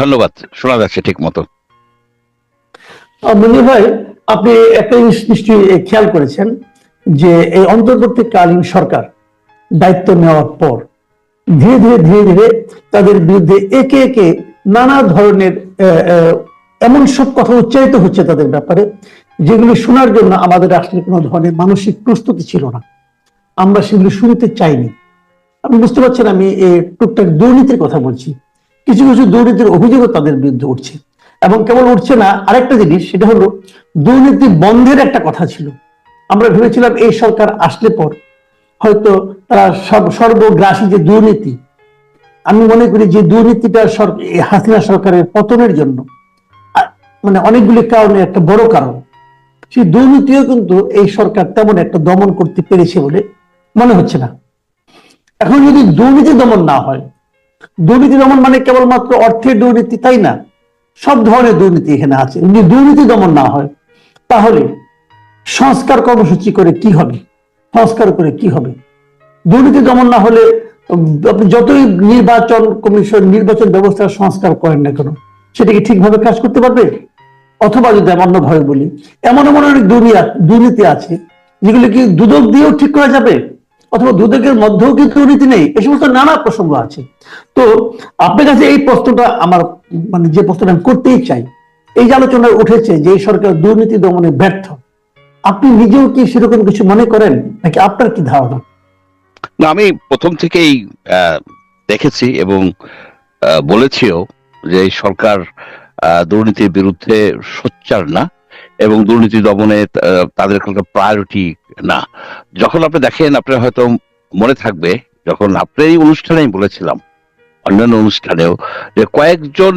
ধন্যবাদ, শোনা যাচ্ছে ঠিক মতো। ভাই, আপনি একটা জিনিস নিশ্চয়ই খেয়াল করেছেন যে এই অন্তর্বর্তীকালীন সরকার দায়িত্ব নেওয়ার পর ধীরে ধীরে ধীরে ধীরে তাদের বিরুদ্ধে একে একে নানা ধরনের এমন সব কথা উচ্চারিত হচ্ছে তাদের ব্যাপারে, যেগুলি শোনার জন্য আমাদের আসলে কোনো ধরনের মানসিক প্রস্তুতি ছিল না। আমরা সেগুলি শুনতে চাইনি। আপনি বুঝতে পারছেন আমি টুকটাক দুর্নীতির কথা বলছি। কিছু কিছু দুর্নীতির অভিযোগও তাদের বিরুদ্ধে উঠছে। এবং কেবল উঠছে না, আরেকটা জিনিস, সেটা হলো দুর্নীতি বন্ধের একটা কথা ছিল। আমরা ভেবেছিলাম এই সরকার আসলে পর হয়তো তারা সর্ব- সর্বগ্রাসী যে দুর্নীতি, আমি মনে করি যে দুর্নীতিটা হাসিনা সরকারের পতনের জন্য মানে অনেকগুলি কারণে একটা বড় কারণ। সেই দুর্নীতিও কিন্তু এই সরকার তেমন একটা দমন করতে পেরেছে বলে মনে হচ্ছে না। এখন যদি দুর্নীতি দমন না হয় দুর্নীতি দমন মানে কেবলমাত্র অর্থের দুর্নীতি, তাই না? সব ধরনের দুর্নীতি এখানে আছে। যদি দুর্নীতি দমন না হয়, তাহলে সংস্কার কর্মসূচি করে কি হবে? সংস্কার করে কি হবে? দুর্নীতি দমন না হলে আপনি যতই নির্বাচন কমিশন, নির্বাচন ব্যবস্থার সংস্কার করেন না কেন, সেটা কি ঠিকভাবে কাজ করতে পারবে? অথবা যদি আমি অন্যভাবে বলি, এমন এমন অনেক দুর্নীতি আছে, যেগুলো কি দুদক দিয়েও ঠিক করা যাবে? অথবা দুদকের মধ্যেও কি দুর্নীতি নেই। এ সমস্ত নানা প্রসঙ্গ আছে। তো আপনার কাছে এই প্রশ্নটা আমার মানে যে প্রশ্নটা আমি করতেই চাই, এই যে আলোচনায় উঠেছে যে এই সরকার দুর্নীতি দমনে ব্যর্থ, আপনি নিজেও কি সেরকম কিছু মনে করেন? নাকি আপনার কি ধারণা? না, আমি প্রথম থেকেই দেখেছি এবং বলেছিও যে সরকার দুর্নীতির বিরুদ্ধে সোচ্চার না। এবং দুর্নীতি দমনে তাদের কোনো প্রায়োরিটি না। যখন আপনি দেখেন, আপনার হয়তো মনে থাকবে, যখন আপনার এই অনুষ্ঠানেই বলেছিলাম, অন্যান্য অনুষ্ঠানেও, যে কয়েকজন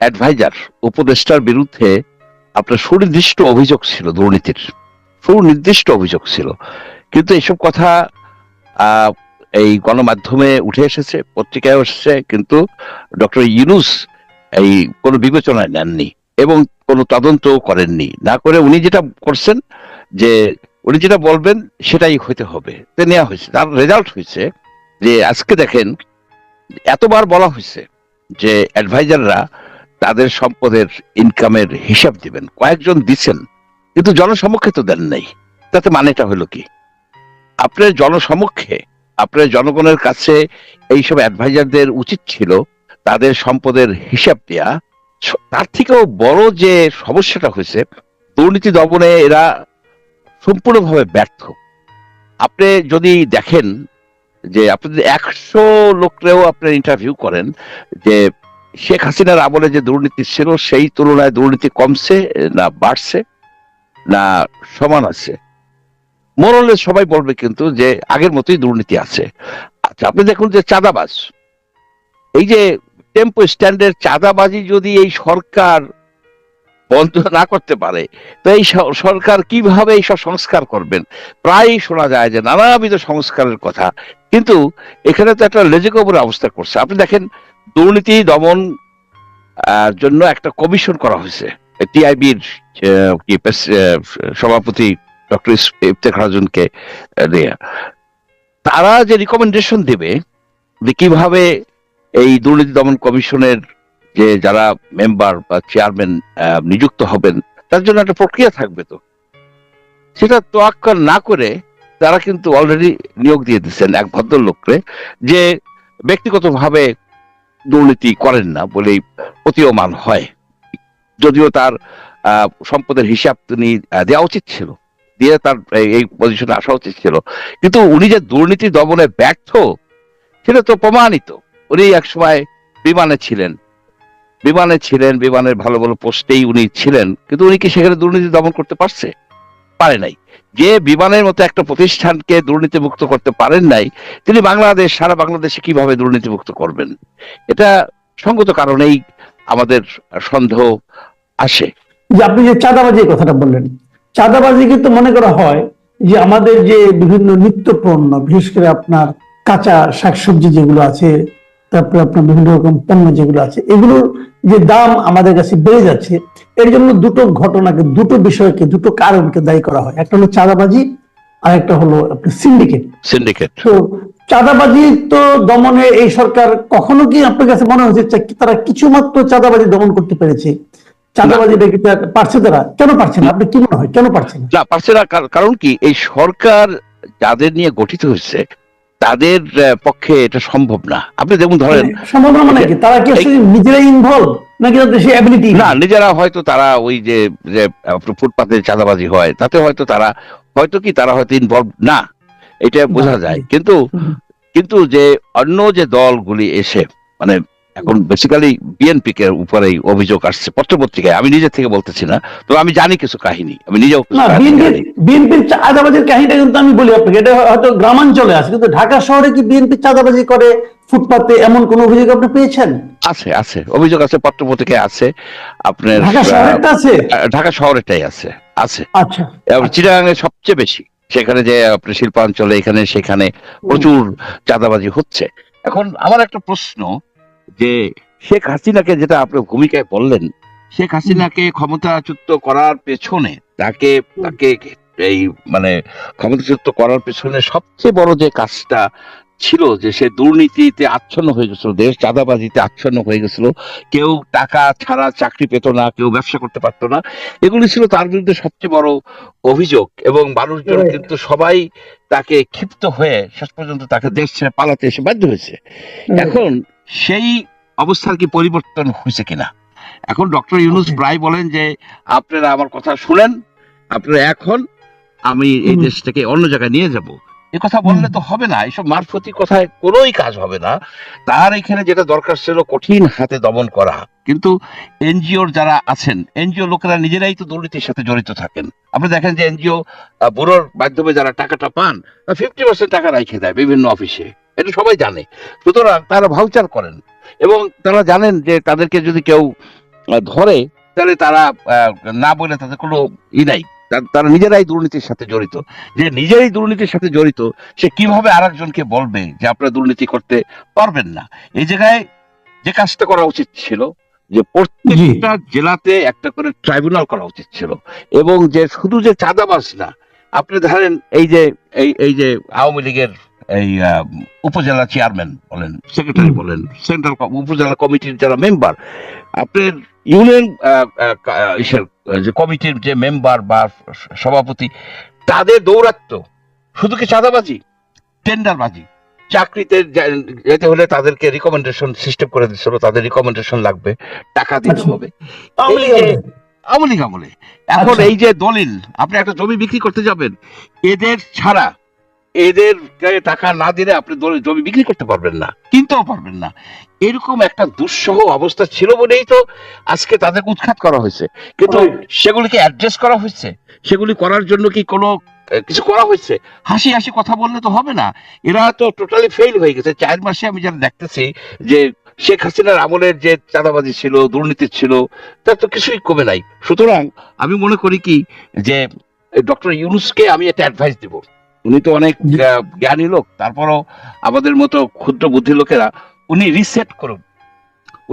অ্যাডভাইজার উপদেষ্টার বিরুদ্ধে আপনার সুনির্দিষ্ট অভিযোগ ছিল দুর্নীতির। সুনির্দিষ্ট অভিযোগ ছিল। কিন্তু এসব কথা এই গণমাধ্যমে উঠে এসেছে পত্রিকায় এসেছে, কিন্তু ডক্টর ইউনুস এই কোনো বিবেচনায় নেননি। এবং কোনো তদন্তও করেননি। না করে উনি যেটা করছেন যে, উনি যেটা বলবেন সেটাই হইতে হবে। তো নেওয়া হয়েছে। তার রেজাল্ট হয়েছে যে, আজকে দেখেন, এতবার বলা হয়েছে যে অ্যাডভাইজাররা তাদের সম্পদের ইনকামের হিসাব দিবেন। কয়েকজন দিচ্ছেন কিন্তু জনসমক্ষে তো দেন নাই। তাতে মানেটা হলো কি? আপনার জনসমক্ষে, আপনার জনগণের কাছে এইসব অ্যাডভাইজারদের উচিত ছিল তাদের সম্পদের হিসাব স- তার থেকেও বড় যে সমস্যাটা হয়েছে, দুর্নীতি দমনে এরা সম্পূর্ণভাবে ব্যর্থ। আপনি যদি দেখেন যে আপনি যদি একশো লোকরেও আপনার ইন্টারভিউ করেন যে শেখ হাসিনার আমলে যে দুর্নীতি ছিল, সেই তুলনায় দুর্নীতি কমছে না বাড়ছে না সমান আছে। মোরলে সবাই বলবে কিন্তু যে আগের মতোই দুর্নীতি আছে। আচ্ছা আপনি দেখুন যে চাঁদাবাজ। এই যে টেম্পো স্ট্যান্ডের চাঁদাবাজি যদি এই সরকার বন্ধ না করতে পারে, তো এই সরকার কীভাবে এইসব সংস্কার করবেন? প্রায়ই শোনা যায় যে নানাবিধ সংস্কারের কথা, কিন্তু এখানে তো একটা লেজেকবর অবস্থা করছে। আপনি দেখেন, দুর্নীতি দমন জন্য একটা কমিশন করা হয়েছে। টিআইবির সভাপতি ডক্টর ইফতেখার হাজুনকে তারা যে রিকমেন্ডেশন দেবে কীভাবে এই দুর্নীতি দমন কমিশনের যে যারা মেম্বার বা চেয়ারম্যান নিযুক্ত হবেন, তার জন্য একটা প্রক্রিয়া থাকবে তো। সেটা তোয়াক্কা না করে তারা কিন্তু অলরেডি নিয়োগ দিয়ে দিচ্ছেন এক ভদ্রলোককে, যে ব্যক্তিগতভাবে দুর্নীতি করেন না বলেই প্রতীয়মান হয়। যদিও তার সম্পদের হিসাব তিনি দেওয়া উচিত ছিল, দিয়ে তার, এই পজিশনে আসা উচিত ছিল। কিন্তু উনি যে দুর্নীতি দমনে ব্যর্থ, সেটা তো প্রমাণিত। উনি এক সময় বিমানে ছিলেন। বিমানে ছিলেন, বিমানের ভালো ভালো পোস্টেই উনি ছিলেন, কিন্তু উনি কি সেখানে দুর্নীতি দমন করতে পারছে? পারে নাই। যে বিমানের মতো একটা প্রতিষ্ঠানকে দুর্নীতিমুক্ত করতে পারেন নাই, তিনি বাংলাদেশ, সারা বাংলাদেশে কীভাবে দুর্নীতিমুক্ত করবেন? এটা সঙ্গত কারণেই আমাদের সন্দেহ আসে। যে আপনি যে চাঁদাবাজির কথাটা বললেন, চাঁদাবাজি কিন্তু মনে করা হয় যে আমাদের যে বিভিন্ন নিত্য পণ্য বিশেষ করে আপনার কাঁচা শাকসবজি যেগুলো আছে তারপরে আপনার বিভিন্ন রকম পণ্য যেগুলো আছে এগুলোর যে দাম আমাদের কাছে বেড়ে যাচ্ছে এর জন্য দুটো ঘটনাকে দুটো বিষয়কে দুটো কারণকে দায়ী করা হয়। একটা হলো চাঁদাবাজি আর একটা হলো আপনার সিন্ডিকেট সিন্ডিকেট তো চাঁদাবাজি তো দমনে এই সরকার কখনো কি আপনার কাছে মনে হচ্ছে তারা কিছু মাত্র চাঁদাবাজি দমন করতে পেরেছে? চাঁদাবাজি ডেকে পারছে তারা? কেন পারছে না? আপনি কি মনে হয়? কেন পারছে না পারছে না কার- কারণ কি? এই সরকার যাদের নিয়ে গঠিত হয়েছে তাদের পক্ষে এটা সম্ভব না। আপনি যেমন ধরেন সম্ভাবনা মানে কি তারা কি নিজেরাই ইনভলভ নাকি তাদের সেই অ্যাবিলিটি না নিজেরা হয়তো তারা ওই যে যে ফুটপাতে চাঁদাবাজি হয় তাতে হয়তো তারা হয়তো কি তারা হয়তো ইনভলভ না। এটা বোঝা যায়। কিন্তু কিন্তু যে অন্য যে দলগুলি এসে মানে এখন বেসিক্যালি বিএনপি কে উপরেই অভিযোগ আসছে পত্রপত্রিকায়। আমি নিজে থেকে বলতেছি না তো আমি জানি কিছু কাহিনী। আমি নিজেও বিএনপির চাঁদাবাজির কাহিনীটা কিন্তু আমি বলি আপনাকে। এটা হয়তো গ্রামাঞ্চলে আছে কিন্তু ঢাকা শহরে কি বিএনপি চাঁদাবাজি করে ফুটপাতে এমন কোন অভিযোগ আপনি পেয়েছেন? আছে আছে। অভিযোগ আছে পত্রপত্রিকায় আছে। আপনার ঢাকা শহরেরটা আছে? ঢাকা শহরেরটাই আছে আছে। আচ্ছা। এবং চিটাগাঙে সবচেয়ে বেশি সেখানে যে আপনি শিল্পাঞ্চলে এখানে সেখানে প্রচুর চাঁদাবাজি হচ্ছে। এখন আমার একটা প্রশ্ন যে শেখ হাসিনাকে যেটা আপনার ভূমিকায় বললেন শেখ হাসিনাকে ক্ষমতাচ্যুত করার পেছনে তাকে তাকে এই মানে ক্ষমতাচ্যুত করার পেছনে সবচেয়ে বড় যে কাজটা ছিল যে সে দুর্নীতিতে আচ্ছন্ন হয়ে গেছিল দেশ চাঁদাবাজিতে আচ্ছন্ন হয়ে গেছিল কেউ টাকা ছাড়া চাকরি পেত না কেউ ব্যবসা করতে পারতো না এগুলি ছিল তার বিরুদ্ধে সবচেয়ে বড় অভিযোগ এবং মানুষজন কিন্তু সবাই তাকে ক্ষিপ্ত হয়ে শেষ পর্যন্ত তাকে দেশ ছেড়ে পালাতে এসে বাধ্য হয়েছে। এখন সেই অবস্থার কি পরিবর্তন হয়েছে কিনা? এখন ডক্টর ইউনুস. প্রায় বলেন যে আপনারা আমার কথা শুনেন আপনারা এখন আমি এই দেশটাকে অন্য জায়গায় নিয়ে যাব। এ কথা বললে তো হবে না এইসব মারফতি কথায় কোনোই কাজ হবে না। তার এখানে যেটা দরকার ছিল কঠিন হাতে দমন করা। কিন্তু এনজিওর যারা আছেন এনজিও লোকেরা নিজেরাই তো দুর্নীতির সাথে জড়িত থাকেন। আপনি দেখেন যে এনজিও ব্যুরোর মাধ্যমে যারা টাকাটা পান ফিফটি পার্সেন্ট টাকা রাখে দেয় বিভিন্ন অফিসে এটা সবাই জানে। সুতরাং তারা ভাউচার করেন এবং তারা জানেন যে তাদেরকে যদি কেউ ধরে তাহলে তারা না বলে তাদের কোনো ই নাই। তারা নিজেরাই দুর্নীতির সাথে জড়িত। যে নিজেরাই দুর্নীতির সাথে জড়িত সে কীভাবে আরেকজনকে বলবে যে আপনারা দুর্নীতি করতে পারবেন না? এই জায়গায় যে কাজটা করা উচিত ছিল যে প্রত্যেকটা জেলাতে একটা করে ট্রাইব্যুনাল করা উচিত ছিল এবং যে শুধু যে চাঁদাবাজ না আপনি ধরেন এই যে এই এই যে আওয়ামী লীগের এই উপজেলা চেয়ারম্যান বলেন সেক্রেটারি বলেন সেন্ট্রাল উপজেলা কমিটির যারা মেম্বার আপনার ইউনিয়ন যে কমিটির যে মেম্বার বা সভাপতি তাদের দৌরাত্ম শুধু কি চাঁদাবাজি? টেন্ডারবাজি চাকরিতে যেতে হলে তাদেরকে রিকমেন্ডেশন সিস্টেম করে দিচ্ছিল তাদের রিকমেন্ডেশন লাগবে টাকা দিতে আচ্ছা। হবে। লীগ আমলে। এখন আচ্ছা। এই যে দলিল আপনি একটা জমি বিক্রি করতে যাবেন এদের ছাড়া এদের টাকা না দিলে আপনি জমি বিক্রি করতে পারবেন না কিনতেও পারবেন না। এরকম একটা দুঃসহ অবস্থা ছিল বলেই তো আজকে তাদেরকে উৎখাত করা হয়েছে। কিন্তু সেগুলিকে অ্যাড্রেস করা হয়েছে। সেগুলি করার জন্য কি কোনো কিছু করা হয়েছে? হাসি হাসি কথা বললে তো হবে না। এরা তো টোটালি ফেল হয়ে গেছে। চার মাসে আমি যারা দেখতেছি যে শেখ হাসিনার আমলের যে চাঁদাবাজি ছিল দুর্নীতি ছিল তার তো কিছুই কমে নাই। সুতরাং আমি মনে করি কি যে ডক্টর ইউনুসকে আমি একটা অ্যাডভাইস দিব। উনি তো অনেক জ্ঞানী লোক তারপরও আমাদের মতো ক্ষুদ্র বুদ্ধি লোকেরা উনি রিসেট করুন।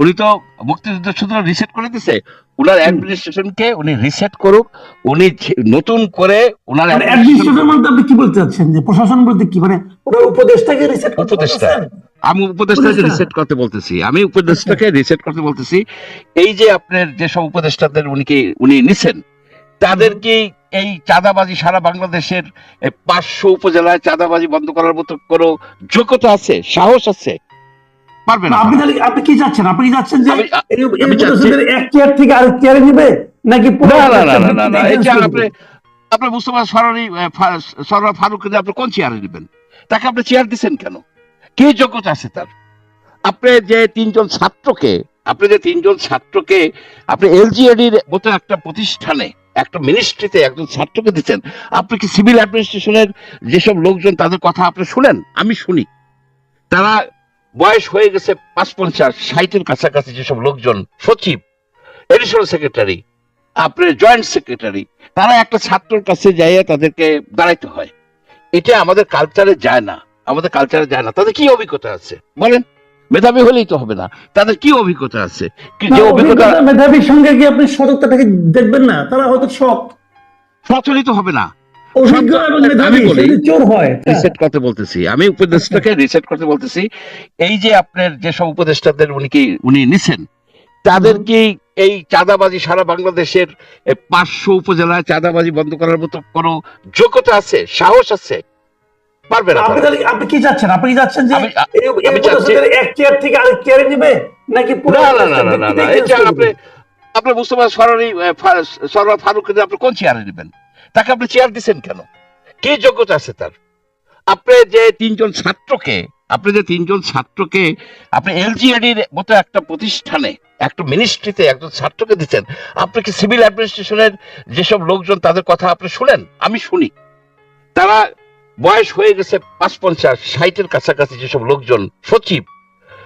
উনি তো মুক্তিযুদ্ধ শুধু রিসেট করে দিছে উনার অ্যাডমিনিস্ট্রেশনকে উনি রিসেট করুক উনি নতুন করে উনার মানে অ্যাডমিনিস্ট্রেশন বলতে আপনি কি বলতে চাচ্ছেন? যে প্রশাসন বলতে কি? মানে ওনার উপদেশটাকে রিসেট করতে উপদেষ্টা। আমি উপদেষ্টাকে রিসেট করতে বলতেছি। আমি উপদেষ্টাকে রিসেট করতে বলতেছি। এই যে আপনার যেসব উপদেষ্টাদের উনি কি উনি নিছেন তাদেরকে এই চাঁদাবাজি সারা বাংলাদেশের পাঁচশো উপজেলায় চাঁদাবাজি বন্ধ করার মতো কোনো যোগ্যতা আছে সাহস আছে? পারবে না, না আপনি তাহলে আপনি কি যাচ্ছেন? আপনি কি যাচ্ছেন যে আমি- এই এই আমি চাচ্ছি- উপদেশদের এক চেয়ার থেকে আরেক চেয়ারে নিবে? নাকি না না না না না না agency এটা আপনি মুস্তফা সরারি সরোয়ার ফারুক আপনি কোন চেয়ারে নেবেন? তাকে আপনি চেয়ার দিচ্ছেন কেন? কি যোগ্যতা আছে তার? আপনি যে তিনজন ছাত্রকে আপনি যে তিনজন ছাত্রকে আপনি এলজিএডির মতো একটা প্রতিষ্ঠানে একটা মিনিস্ট্রিতে একজন ছাত্রকে দিচ্ছেন। আপনি কি সিভিল অ্যাডমিনিস্ট্রেশনের যেসব লোকজন তাদের কথা আপনি শুনেন? আমি শুনি। তারা বয়স হয়ে গেছে পাঁচ পঞ্চাশ ষাটের কাছাকাছি যেসব লোকজন, সচিব এডিশনাল সেক্রেটারি আপনার জয়েন্ট সেক্রেটারি তারা একটা ছাত্রর কাছে যাইয়া তাদেরকে দাঁড়াইতে হয়। এটা আমাদের কালচারে যায় না। আমাদের কালচারে যায় না। তাদের কি অভিজ্ঞতা আছে? বলেন। মেধাবী হলেই তো হবে না। তাদের কি অভিজ্ঞতা আছে? যে অভিজ্ঞতা মেধাবীর সঙ্গে কি আপনি সততাটাকে দেখবেন না তারা হয়তো শখ প্রচলিত হবে না। আমি উপদেষ্টাকে রিসেট করতে বলতেছি। এই যে আপনার যেসব উপদেষ্টাদের উনি কি উনি নিছেন তাদের কি এই চাঁদাবাজি সারা বাংলাদেশের পাঁচশো উপজেলায় চাঁদাবাজি বন্ধ করার মতো কোনো যোগ্যতা আছে? সাহস আছে? পারবে না আপনি তাহলে। আপনি কি চাচ্ছেন আপনি কি চাচ্ছেন যে আমি- চাচ্ছি- এক চেয়ার থেকে আরেক চেয়ারে নিবে? নাকি পুরো না না না না না এটা আপনি করবে? আপনি মুস্তফা সরারি সরওয়ার ফারুক আপনি কোন চেয়ারে নেবেন? তাকে আপনি চেয়ার দিচ্ছেন কেন? কি যোগ্যতা আছে তার? আপনি যে তিনজন ছাত্রকে আপনি যে তিনজন ছাত্রকে আপনি এলজিএডির মতো একটা প্রতিষ্ঠানে একটা মিনিস্ট্রিতে একজন ছাত্রকে দিচ্ছেন আপনি কি সিভিল অ্যাডমিনিস্ট্রেশনের যেসব লোকজন তাদের কথা আপনি শুনেন? আমি শুনি। তারা বয়স হয়ে গেছে পাঁচ পঞ্চাশ ষাটের কাছাকাছি যেসব লোকজন সচিব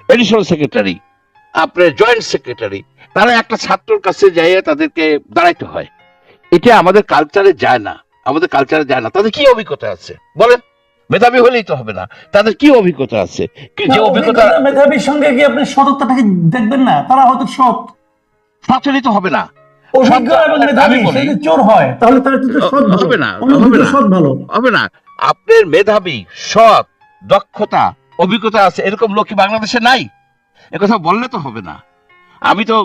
এডিশনাল সেক্রেটারি আপনার জয়েন্ট সেক্রেটারি তারা একটা ছাত্রর কাছে যাইয়ে তাদেরকে দাঁড়াইতে হয়। এটা আমাদের কালচারে যায় না। আমাদের কালচারে যায় না। তাদের কি অভিজ্ঞতা আছে? বলেন। মেধাবী হলেই তো হবে না। তাদের কি অভিজ্ঞতা আছে? কি যে অভিজ্ঞতা মেধাবীর সঙ্গে কি আপনি সততাটাকে দেখবেন না? তারা হয়তো সৎ। সচলিত হবে না। অভিজ্ঞ এবং মেধাবী চোর হয় তাহলে তার কিন্তু সৎ হবে না, হবে না। সৎ ভালো। হবে না। আপনার মেধাবী সৎ দক্ষতা অভিজ্ঞতা আছে এরকম লোক কি বাংলাদেশে নাই? একথা বললে তো হবে না। আমি তো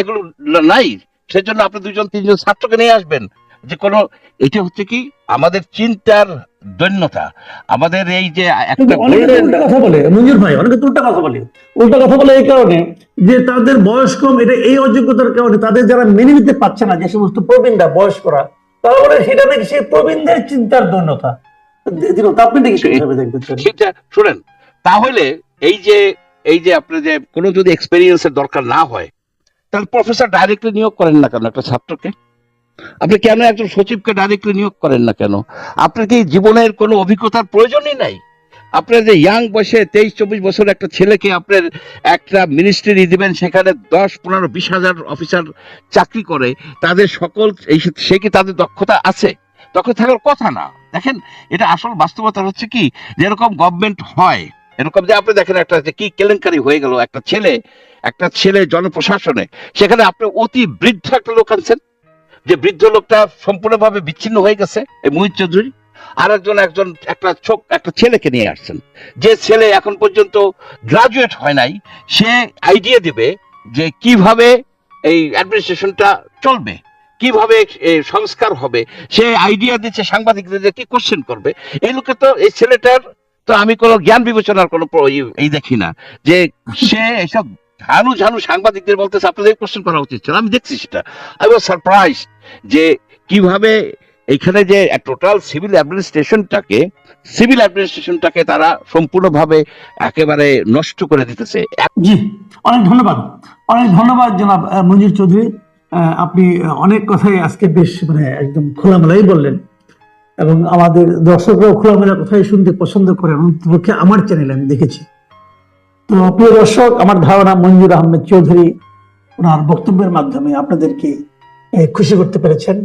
এগুলো নাই। সেজন্য আপনি দুজন তিনজন ছাত্রকে নিয়ে আসবেন। যে কোনো এটা হচ্ছে কি আমাদের চিন্তার দৈন্যতা। আমাদের এই যে একটা কথা বলে মঞ্জুর ভাই অনেকে উল্টা কথা বলে। উল্টা কথা বলে এই কারণে যে তাদের বয়স কম এটা এই অযোগ্যতার কারণে তাদের যারা মেনে নিতে পারছে না যে সমস্ত প্রবীণরা বয়স্করা তারা বলে সেটা নাকি সেই প্রবীণদের চিন্তার দৈন্যতা। দিন আপনি নাকি সেভাবে দেখবেন সেটা শুনেন তাহলে এই যে এই যে আপনার যে কোনো যদি এক্সপেরিয়েন্সের দরকার না হয় তাহলে প্রফেসর ডাইরেক্টলি নিয়োগ করেন না কেন একটা ছাত্রকে? আপনি কেন একজন সচিবকে ডাইরেক্টলি নিয়োগ করেন না কেন? আপনার কি জীবনের কোনো অভিজ্ঞতার প্রয়োজনই নাই? আপনার যে ইয়াং বয়সে তেইশ, চব্বিশ বছর একটা ছেলেকে আপনার একটা মিনিস্ট্রি দিবেন, সেখানে দশ, পনেরো, বিশ হাজার অফিসার চাকরি করে, তাদের সকল, এই সে কি তাদের দক্ষতা আছে? দক্ষতা থাকার কথা না। দেখেন, এটা আসল বাস্তবতা হচ্ছে কি, যেরকম গভর্নমেন্ট হয়, এরকম যে আপনি দেখেন একটা যে কি কেলেঙ্কারি হয়ে গেল, একটা ছেলে একটা ছেলে জনপ্রশাসনে, সেখানে আপনি অতি বৃদ্ধ একটা লোক আনছেন, যে বৃদ্ধ লোকটা সম্পূর্ণভাবে বিচ্ছিন্ন হয়ে গেছে, এই মোহিত চৌধুরী। আর একজন একজন একটা ছোক একটা ছেলেকে নিয়ে আসছেন। যে ছেলে এখন পর্যন্ত গ্রাজুয়েট হয় নাই, সে আইডিয়া দিবে যে কীভাবে এই অ্যাডমিনিস্ট্রেশনটা চলবে, কীভাবে সংস্কার হবে। সে আইডিয়া দিচ্ছে, সাংবাদিকদের যে কি কোশ্চেন করবে। এই লোকে তো, এই ছেলেটার তো আমি কোনো জ্ঞান বিবেচনার কোনো এই দেখি না। যে সে এসব ঝানু ঝানু সাংবাদিকদের বলতেছে, আপনাদের কোশ্চেন করা উচিত ছিল। আমি দেখছি সেটা। আই ওয়াজ সারপ্রাইজ যে কীভাবে এখানে যে টোটাল সিভিল অ্যাডমিনিস্ট্রেশনটাকে সিভিল অ্যাডমিনিস্ট্রেশনটাকে তারা সম্পূর্ণভাবে একেবারে নষ্ট করে দিতেছে। জি, অনেক ধন্যবাদ। অনেক ধন্যবাদ জনাব মঞ্জুর চৌধুরী। আপনি অনেক কথাই আজকে বেশ মানে একদম খোলামেলাই বললেন এবং আমাদের দর্শকরাও খোলামেলা কথাই শুনতে পছন্দ করেন। অন্তপক্ষে আমার চ্যানেলে আমি দেখেছি। তো প্রিয় দর্শক, আমার ধারণা মঞ্জুর আহমেদ চৌধুরী ওনার বক্তব্যের মাধ্যমে আপনাদেরকে খুশি করতে পেরেছেন।